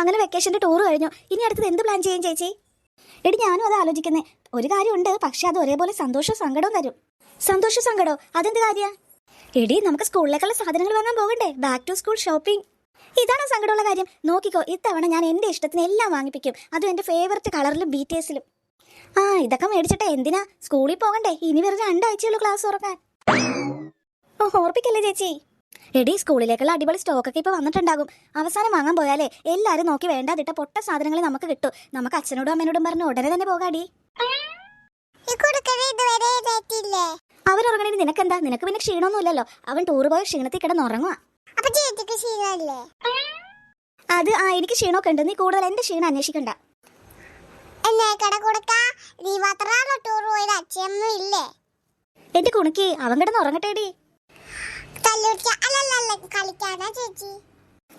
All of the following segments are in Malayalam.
അങ്ങനെ വെക്കേഷന്റെ ടൂർ കഴിഞ്ഞു. ഇനി അടുത്തത് എന്ത് പ്ലാൻ ചെയ്യും ചേച്ചി? എടി ഞാനും അത് ആലോചിക്കുന്നേ. ഒരു കാര്യമുണ്ട് പക്ഷെ അത് ഒരേപോലെ സന്തോഷവും സങ്കടവും തരും. സന്തോഷ സങ്കടോ അതെന്ത് കാര്യ? എടി നമുക്ക് സ്കൂളിലേക്കുള്ള സാധനങ്ങൾ വാങ്ങാൻ പോകണ്ടേ? ബാക്ക് ടു സ്കൂൾ ഷോപ്പിംഗ് ഇതാണ് സങ്കടമുള്ള കാര്യം? നോക്കിക്കോ ഇത്തവണ ഞാൻ എന്റെ ഇഷ്ടത്തിന് എല്ലാം വാങ്ങിപ്പിക്കും. അതും എന്റെ ഫേവററ്റ് കളറിലും ബീറ്റേഴ്സിലും ആ ഇതൊക്കെ മേടിച്ചിട്ടെ എന്തിനാ? സ്കൂളിൽ പോകണ്ടേ? ഇനി വെറുതെ രണ്ടാഴ്ചയുള്ളൂ ക്ലാസ് തുറക്കാൻ. ഓ ഓർപ്പിക്കല്ലേ ചേച്ചി? എടി സ്കൂളിലേക്കുള്ള അടിപൊളി സ്റ്റോക്കൊക്കെ ഇപ്പൊ വന്നിട്ടുണ്ടാകും. അവസാനം വാങ്ങാൻ പോയാലേ എല്ലാരും നോക്കി വേണ്ടാതിട്ട പൊട്ട സാധനങ്ങൾ നമുക്ക് കിട്ടും. നമുക്ക് അച്ഛനോടും അമ്മനോടും പറഞ്ഞ് ഉടനെ തന്നെ പോകാടി. അവരുറങ്ങണേന് നിനക്കെന്താ? നിനക്ക് പിന്നെ ക്ഷീണമൊന്നുമില്ലല്ലോ. അവൻ ടൂർ പോയ ക്ഷീണത്തിൽ ചേച്ചിക്ക് ശീലമല്ലേ അത് ആ എനിക്ക് ക്ഷീണമൊക്കെ ഉണ്ട്. നീ കൂടുതൽ എന്റെ ക്ഷീണം അന്വേഷിക്കണ്ട. എന്റെ കുണുക്കി അവൻ കിടന്ന് ഉറങ്ങട്ടേടി. ചേച്ചി.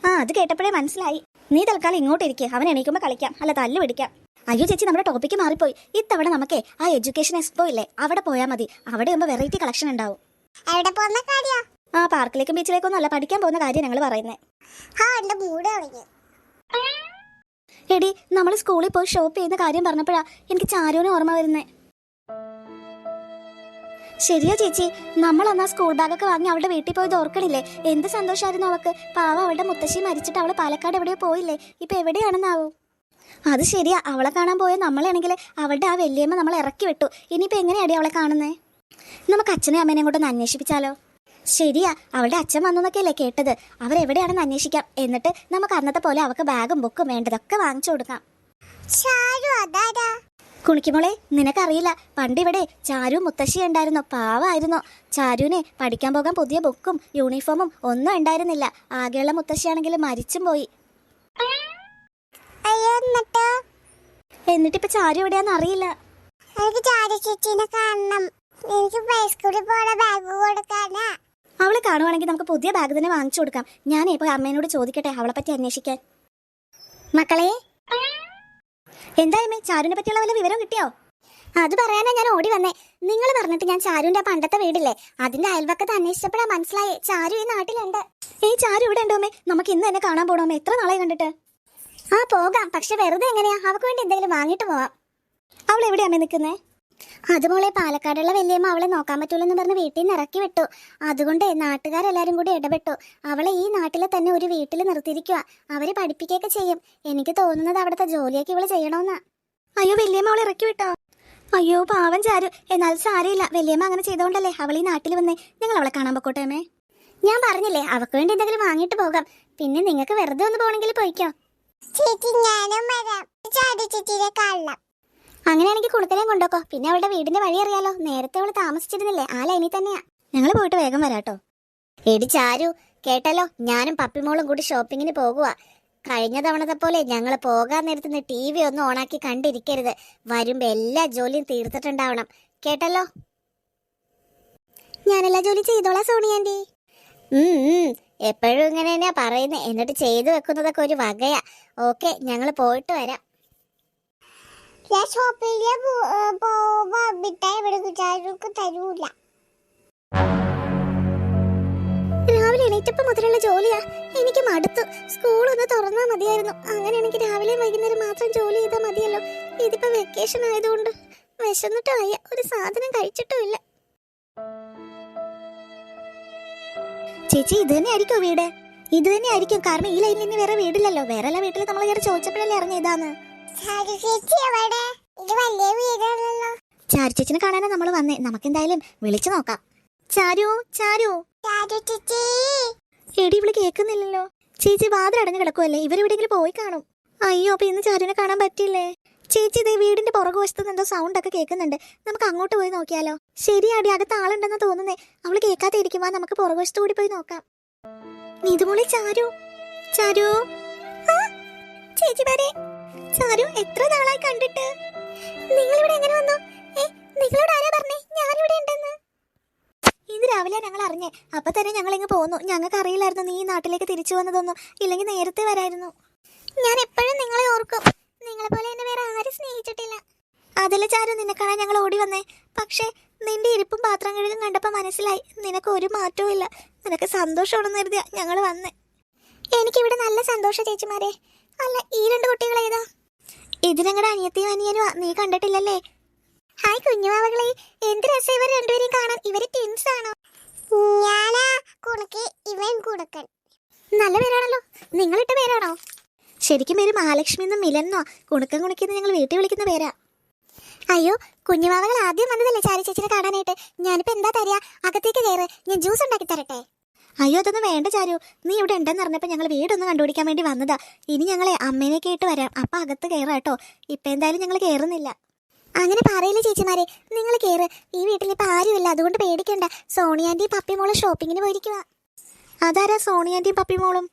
ആ അത് കേട്ടപ്പോഴേ മനസ്സിലായി. നീ തൽക്കാലം ഇങ്ങോട്ട് ഇരിക്കുക അവൻ എണീക്കുമ്പോൾ കളിക്കാം. അല്ല തല്ലു പിടിക്കാം. അയ്യോ ചേച്ചി നമ്മുടെ ടോപ്പിക്ക് മാറിപ്പോയി. ഇത്തവണ നമുക്കേ ആ എഡ്യൂക്കേഷൻ എക്സ്പോ ഇല്ലേ? അവിടെ പോയാൽ മതി. അവിടെ ആകുമ്പോൾ വെറൈറ്റി കളക്ഷൻ ഉണ്ടാവും. എവിടെ പോകുന്ന കാര്യ? ആ പാർക്കിലേക്കും ബീച്ചിലേക്കും ഒന്നും അല്ല. പഠിക്കാൻ പോകുന്ന കാര്യം ഞങ്ങൾ പറയുന്നത് ആ മൂട് എടി നമ്മൾ സ്കൂളിൽ പോയി ഷോപ്പ് ചെയ്യുന്ന കാര്യം പറഞ്ഞപ്പോഴാ എനിക്ക് ചാരുവിന് ഓർമ്മ വരുന്നേ. ശരിയാ ചേച്ചി നമ്മൾ അന്ന് ആ സ്കൂൾ ബാഗൊക്കെ വാങ്ങി അവളുടെ വീട്ടിൽ പോയത് ഓർക്കണില്ലേ? എന്ത് സന്തോഷമായിരുന്നു അവൾക്ക് പാവ അവളുടെ മുത്തശ്ശി മരിച്ചിട്ട് അവൾ പാലക്കാട് എവിടെയോ പോയില്ലേ? ഇപ്പൊ എവിടെയാണെന്നാവോ? അത് ശരിയാ അവളെ കാണാൻ പോയ നമ്മളാണെങ്കിൽ അവളുടെ ആ വല്യമ്മ നമ്മൾ ഇറക്കി വിട്ടു. ഇനിയിപ്പോ എങ്ങനെയാടി അവളെ കാണുന്നേ? നമുക്ക് അച്ഛനെ അമ്മേനെ കൊണ്ടൊന്ന് അന്വേഷിപ്പിച്ചാലോ? ശരിയാ അവളുടെ അച്ഛൻ വന്നു എന്നൊക്കെയല്ലേ കേട്ടത്. അവരെവിടെയാണെന്ന് അന്വേഷിക്കാം. എന്നിട്ട് നമുക്ക് അന്നത്തെ പോലെ അവൾക്ക് ബാഗും ബുക്കും വേണ്ടതൊക്കെ വാങ്ങിച്ചു കൊടുക്കാം. കുണിക്കുമോളെ നിനക്കറിയില്ല പണ്ട് ഇവിടെ ചാരു മുത്തശ്ശി ഉണ്ടായിരുന്നു പാവായിരുന്നു. ചാരുവിനെ പഠിക്കാൻ പോകാൻ പുതിയ ബുക്കും യൂണിഫോമും ഒന്നും ഉണ്ടായിരുന്നില്ല. ആകെയുള്ള മുത്തശ്ശിയാണെങ്കിൽ മരിച്ചും പോയി. എന്നിട്ടിപ്പോ ചാരു എവിടെയാന്ന് അറിയില്ല. എനിക്ക് ചാരു ചേച്ചീനെ കാണണം. എനിക്ക് പ്ലേ സ്കൂളിൽ പോണ ബാഗ് കൊടുക്കാനാ. അവളെ കാണുവാണെങ്കിൽ നമുക്ക് പുതിയ ബാഗ് തന്നെ വാങ്ങിച്ചു കൊടുക്കാം. ഞാൻ ഇപ്പൊ അമ്മേനോട് ചോദിക്കട്ടെ അവളെ പറ്റി അന്വേഷിക്കാൻ. മക്കളെ? എന്തായാലും ചാരുവിനെ പറ്റിയുള്ള വല്ല വിവരം കിട്ടിയോ? അത് പറയാനാ ഞാൻ ഓടി വന്നേ. നിങ്ങൾ പറഞ്ഞിട്ട് ഞാൻ ചാരുവിന്റെ പണ്ടത്തെ വീടില്ലേ? അതിന്റെ അയൽവക്കത്ത് അന്വേഷിച്ചപ്പോഴാ മനസ്സിലായേ ചാരു ഈ നാട്ടിലുണ്ട്. ഏയ് ചാരു ഇവിടെ ഉണ്ടോമേ നമുക്ക് ഇന്ന് തന്നെ കാണാൻ പോണോമേ എത്ര നാളെ കണ്ടിട്ട്? ആ പോകാം. പക്ഷെ വെറുതെ എങ്ങനെയാ? അവക്ക് വേണ്ടി എന്തെങ്കിലും വാങ്ങിട്ട് പോവാം. അവൾ എവിടെയാമേ നിൽക്കുന്നേ? അതുപോലെ പാലക്കാടുള്ള വല്യമ്മ അവളെ നോക്കാൻ പറ്റൂലെന്ന് പറഞ്ഞ് വീട്ടിൽ നിന്ന് ഇറക്കി വിട്ടു. അതുകൊണ്ട് നാട്ടുകാരെല്ലാരും കൂടി ഇടപെട്ടു. അവളെ ഈ നാട്ടിലെ തന്നെ ഒരു വീട്ടിൽ നിർത്തിയിരിക്കുക അവർ പഠിപ്പിക്കുകയൊക്കെ ചെയ്യും. എനിക്ക് തോന്നുന്നത് അവിടുത്തെ ജോലിയൊക്കെ ഇവൾ ചെയ്യണമെന്നാ അയ്യോ വല്യമ്മ അവളെ ഇറക്കി വിട്ടോ? അയ്യോ പാവം ചാരു. എന്നാൽ സാരമില്ല. വല്യമ്മ അങ്ങനെ ചെയ്തോണ്ടല്ലേ അവൾ ഈ നാട്ടിൽ വന്നേ. ഞങ്ങൾ അവളെ കാണാൻ പൊക്കോട്ടെ അമ്മേ. ഞാൻ പറഞ്ഞില്ലേ അവക്ക് വേണ്ടി എന്തെങ്കിലും വാങ്ങിട്ട് പോകാം. പിന്നെ നിങ്ങൾക്ക് വെറുതെ ഒന്ന് പോകണമെങ്കിൽ പോയിക്കോ. ചേച്ചി ഞാനും വരാം. ചാരു ചേച്ചീനെ കാണണം. അങ്ങനെയാണെങ്കിൽ കുണുക്കലേം കൊണ്ടോക്കോ പിന്നെ അവളുടെ വീടിന്റെ വഴി അറിയാലോ. നേരത്തെ അവൾ താമസിച്ചിരുന്നില്ലേ. ആ ലൈനിൽ തന്നെയാ. ഞങ്ങൾ പോയിട്ട് വേഗം വരാട്ടോ. എടി ചാരു കേട്ടല്ലോ? ഞാനും പപ്പിമോളും കൂടി ഷോപ്പിങ്ങിന് പോകുക കഴിഞ്ഞ തവണത്തെ പോലെ ഞങ്ങൾ പോകാൻ നേരത്തുനിന്ന് ടി വി ഒന്നും ഓണാക്കി കണ്ടിരിക്കരുത്. വരുമ്പോ എല്ലാ ജോലിയും തീർത്തിട്ടുണ്ടാവണം. കേട്ടല്ലോ? ഞാനെല്ലാ ജോലി ചെയ്തോളാം സോണിയാന്റി എപ്പോഴും ഇങ്ങനെ തന്നെയാ പറയുന്നത് എന്നിട്ട് ചെയ്തു വെക്കുന്നതൊക്കെ ഒരു വകയാ. ഓക്കെ ഞങ്ങൾ പോയിട്ട് വരാം. ഞാൻ ഷോപ്പിൽ പോവുമ്പോ മിഠായി ഇവിടെ ചാരുക്ക് തരൂല. രാവിലെ എണീറ്റപ്പം മുതലുള്ള ജോലിയാ. എനിക്ക് മടുത്തു. സ്കൂൾ ഒന്ന് തുറന്നാ മതിയായിരുന്നു. അങ്ങനെയാണെങ്കിൽ രാവിലെ വൈകുന്നേരം മാത്രം ജോലി ചെയ്താൽ മതിയല്ലോ. ഇതിപ്പോ വെക്കേഷൻ ആയതുകൊണ്ട് വിശന്നിട്ടായ ഒരു സാധനം കഴിച്ചിട്ടുമില്ല ചേച്ചി ഇത് തന്നെയായിരിക്കും വീട്. ഇത് തന്നെയായിരിക്കും. കാരണം ഈ ലൈനിൽ ഇനി വേറെ വീടില്ലല്ലോ. വേറെ എല്ലാ വീട്ടിൽ നമ്മൾ കയറി ചോദിച്ചപ്പോഴല്ലേ ഇറങ്ങി ഇതാന്ന്. ചാരു ചേച്ചിനെ കാണാനാ നമ്മൾ വന്നേ. നമുക്ക് എന്തായാലും വിളിച്ചു നോക്കാം. ചാരു ചാരു. എടി ഇവൾ കേക്കുന്നില്ലല്ലോ ചേച്ചി വാതിൽ അടഞ്ഞു കിടക്കുവല്ലേ? ഇവരെവിടെങ്കിലും പോയി കാണും. അയ്യോ അപ്പൊ ഇന്ന് ചാരുവിനെ കാണാൻ പറ്റില്ലേ ചേച്ചി ഇതേ വീടിന്റെ പുറകുവശത്ത് നിന്ന് എന്തോ സൗണ്ട് ഒക്കെ കേൾക്കുന്നുണ്ട്. നമുക്ക് അങ്ങോട്ട് പോയി നോക്കിയാലോ? ശരിയാടി അകത്ത് ആളുണ്ടെന്ന് തോന്നുന്നേ. അവൾ കേൾക്കാതെ ഇരിക്കുമ്പോ നമുക്ക് പുറകുവശത്ത് കൂടി പോയി നോക്കാം. നീതുമോളി ചാരു. ചാരു. ചേച്ചി വരെ. ചാരു എത്ര നാളായി കണ്ടിട്ട്? നിങ്ങൾ ഇവിടെ എങ്ങനെ വന്നു? ഏ നിങ്ങളോട് ആരാ പറഞ്ഞേ? ഞാനിവിടെ ഉണ്ടെന്ന്. ഇന്ന് രാവിലെ ഞങ്ങൾ അറിഞ്ഞേ. അപ്പൊ തന്നെ ഞങ്ങൾ ഇങ്ങ് ഞങ്ങൾക്ക് അറിയില്ലായിരുന്നു നീ ഈ നാട്ടിലേക്ക് തിരിച്ചു വന്നതൊന്നും. ഇല്ലെങ്കിൽ നേരത്തെ വരായിരുന്നു. ഞാൻ എപ്പോഴും നിങ്ങളെ ഓർക്കും. നിങ്ങളെ പോലെ എന്നെ വേറെ ആരും സ്നേഹിച്ചിട്ടില്ല. ചാരു നിന്നെ കാണാൻ ഞങ്ങൾ ഓടി വന്നേ. പക്ഷേ നിന്റെ ഇരിപ്പും പാത്രം കഴുകും മനസ്സിലായി. നിനക്ക് ഒരു മാറ്റവും ഇല്ല നിനക്ക് സന്തോഷമാണെന്ന് കരുതിയാ ഞങ്ങൾ വന്നേ. എനിക്കിവിടെ നല്ല സന്തോഷം ചേച്ചിമാരെ. അല്ല ഈ രണ്ട് കുട്ടികൾ ഏതാ? ഇത് ഞങ്ങളുടെ അനിയത്തിയും അനിയനും നീ കണ്ടിട്ടില്ലല്ലേ? ഹായ് കുഞ്ഞുമാവകളെ എന്ത് രസം ഇവർ രണ്ടുപേരെയും കാണാൻ? ഇവർ ടെൻസ് ആണോ? ഞാനാ കുണക്ക് ഇവൻ കുടുക്കൻ നല്ല പേരാണല്ലോ. നിങ്ങളിട്ട പേരാണോ? ശരിക്കും പേര് മഹാലക്ഷ്മി എന്നും മിലന്നോ കുണുക്കം കുണുക്കിന്ന് ഞങ്ങൾ വീട്ടിൽ വിളിക്കുന്ന പേരാ. അയ്യോ കുഞ്ഞുമാവകൾ ആദ്യം വന്നതല്ലേ ചാരി ചേച്ചിനെ കാണാനായിട്ട്? ഞാനിപ്പോ എന്താ തരിക? അകത്തേക്ക് കയറ് ഞാൻ ജ്യൂസ് ഉണ്ടാക്കി തരട്ടെ? അയ്യോ അതൊന്നും വേണ്ട ചാരു. നീ ഇവിടെ ഉണ്ടെന്ന് പറഞ്ഞപ്പോ ഞങ്ങൾ വീടൊന്ന് കണ്ടുപിടിക്കാൻ വേണ്ടി വന്നതാ. ഇനി ഞങ്ങളെ അമ്മേനെ കേട്ട് വരാം. അപ്പൊ അകത്ത് കയറാം കേട്ടോ. ഇപ്പൊ എന്തായാലും ഞങ്ങൾ കയറുന്നില്ല അങ്ങനെ പറയില്ല ചേച്ചിമാരെ നിങ്ങൾ കയറ് ഈ വീട്ടിൽ ഇപ്പൊ ആരുമില്ല. അതുകൊണ്ട് പേടിക്കണ്ട. സോണിയാന്റെയും പപ്പിമോളും ഷോപ്പിങ്ങിന് പോയിരിക്കുക അതാരാ സോണിയാന്റെയും പപ്പിമോളും?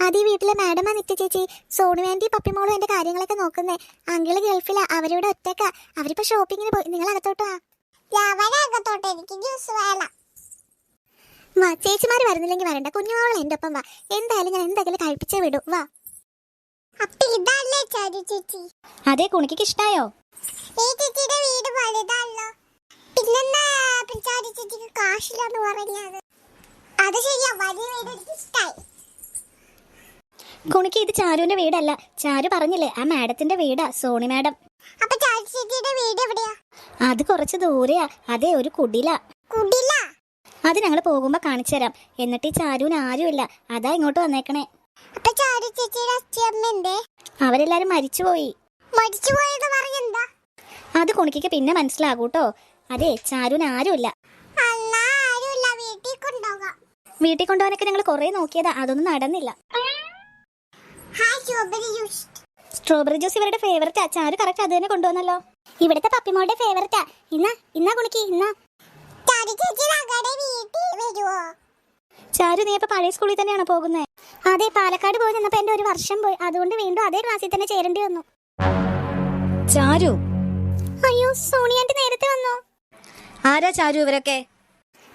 അത് ഈ വീട്ടിലെ മാഡമാ നിത്യ ചേച്ചി. സോണിയാന്റെയും പപ്പിമോളും എന്റെ കാര്യങ്ങളൊക്കെ നോക്കുന്നേ. അങ്കിൾ ഗൾഫിലാ. അവരിവിടെ ഒറ്റക്കാ. അവരിപ്പോ ഷോപ്പിങ്ങിന് പോയി. നിങ്ങൾ അകത്തോട്ട് വാ ലവനകത്തോട്ട് എനിക്ക് ജ്യൂസ് വേണം. വാ ചേച്ചിമാര് വരുന്നില്ലെങ്കിൽ വരണ്ട. കുഞ്ഞുമോൾ എന്റെ ഒപ്പം വാ. എന്തായാലും ഞാൻ എന്തെങ്കിലും കഴിപ്പിച്ചേ വിടൂ. വാ. അപ്പൊ ഇതല്ലേ ചാരു ചേച്ചി? അതെ കുണിക്ക് ഇഷ്ടായോ? ഈ ചേച്ചിയുടെ വീട് വലുതാണല്ലോ പിന്നെന്നാ ചാരു ചേച്ചിക്ക് കാശില്ലാന്ന് പറഞ്ഞത് അത് ശരിയാ വലിയ വീട് എനിക്ക് ഇഷ്ടായി. കുണിക്ക് ഇത് ചാരുവിന്റെ വീടല്ല. ചാരു പറഞ്ഞില്ലേ ആ മാഡത്തിന്റെ വീടാ സോണി മാഡം. അപ്പൊ ചാരു ചേച്ചിയുടെ വീട് എവിടെയാ? അത് കുറച്ച് ദൂരെയാ. അതെ ഒരു കുടിലാ. കുടില? അത് ഞങ്ങൾ പോകുമ്പോ കാണിച്ചു തരാം. എന്നിട്ട് ഈ ചാരുവിന് ആരുമില്ല. അതാ ഇങ്ങോട്ട് വന്നേക്കണേ. അപ്പൊ ചാരു ചേച്ചിയുടെ അവരെല്ലാരും മരിച്ചുപോയി. പറഞ്ഞെന്താ അത് കുണിക്ക് പിന്നെ മനസ്സിലാകൂട്ടോ. അതെ ചാരുവിന് ആരുമില്ല. വീട്ടിൽ കൊണ്ടുപോകാം. വീട്ടിൽ കൊണ്ടുപോകാനൊക്കെ ഞങ്ങൾ കുറെ നോക്കിയതാ. അതൊന്നും നടന്നില്ല. സ്ട്രോബെറി ജ്യൂസ് സ്ട്രോബെറി ജ്യൂസ് ഇവരുടെ ഫേവററ്റാ ചാരു കറക്റ്റ് അത് തന്നെ കൊണ്ടുവന്നല്ലോ. ഇവിടുത്തെ പപ്പിമോളുടെ ഫേവററ്റാ ഇന്നാ ഇന്നാ കുണിക്ക് ഇന്നാ. ചാരു നീ ഇപ്പൊ പഴയ സ്കൂളിൽ തന്നെയാണ് പോകുന്നത് അതെ പാലക്കാട് പോയി നിന്നപ്പോ എന്റെ ഒരു വർഷം പോയി. അതുകൊണ്ട് വീണ്ടും അതേ ക്ലാസ്സിൽ തന്നെ ചേരേണ്ടി വന്നു. ചാരു? അയ്യോ സോണിയാന്റി നേരത്തെ വന്നോ? ആരാ ചാരു ഇവരൊക്കെ?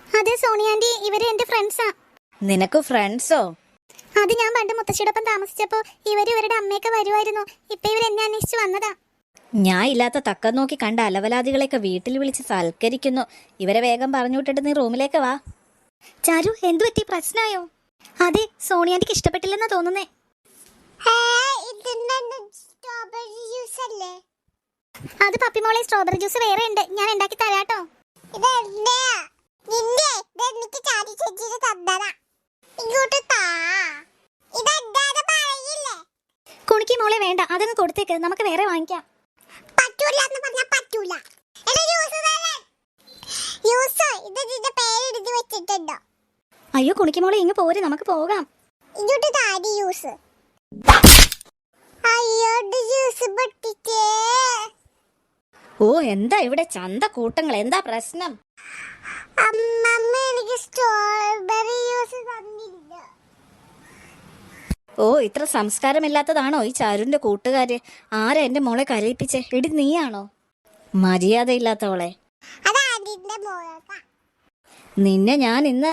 അതെ സോണിയാന്റി ഇവർ എന്റെ ഫ്രണ്ട്സാ. നിനക്ക് ഫ്രണ്ട്സോ? അത് ഞാൻ പണ്ട് മുത്തശ്ശിയോടൊപ്പം താമസിച്ചപ്പോ ഇവർ ഇവരുടെ അമ്മയൊക്കെ വരുമായിരുന്നു ഇപ്പൊ ഇവർ എന്നെ അന്വേഷിച്ച് വന്നതാ. ഞാൻ ഇല്ലാത്ത തക്കം നോക്കി കണ്ട അലവലാദികളെയൊക്കെ വീട്ടിൽ വിളിച്ച് സൽക്കരിക്കുന്നു. ഇവരെ വേഗം പറഞ്ഞു വിട്ടിട്ട് നീ റൂമിലേക്ക് വാ. ചാരു എന്തു പറ്റി? പ്രശ്നമായോ? അതെ സോണിയാന്റിക്ക് ഇഷ്ടപ്പെട്ടില്ലെന്നാ തോന്നുന്നേ. അത് പപ്പി മോളെ സ്ട്രോബെറി ജ്യൂസ് വേറെ ഉണ്ട്. ഞാൻ ഉണ്ടാക്കി തരാട്ടോ. കുണിക്ക് മോളെ വേണ്ട. അതങ്ങ് കൊടുത്തേക്ക്. നമുക്ക് വേറെ വാങ്ങിക്കാം. പറഞ്ഞാ പറ്റൂല. ഇത് പേര് എഴുതി വെച്ചിട്ടുണ്ടോ? അയ്യോ കുണിക്ക് മോളെ ഇങ്ങ് പോര് നമുക്ക് പോകാം. ഇങ്ങോട്ട് താടി ജ്യൂസ് അയ്യോ ജ്യൂസ് പൊട്ടിച്ചേ. ഓ എന്താ ഇവിടെ ചന്ത കൂട്ടങ്ങൾ എന്താ പ്രശ്നം? അമ്മമ്മ എനിക്ക് സ്ട്രോബെറി ജ്യൂസ് തന്നില്ല ഓ ഇത്ര സംസ്കാരമില്ലാത്തതാണോ ഈ ചാരുവിന്റെ കൂട്ടുകാര്? ആരാ എന്റെ മോളെ കരയിപ്പിച്ചേ? എടി നീയാണോ? മര്യാദയില്ലാത്തവളെ. നിന്നെ ഞാൻ ഇന്ന്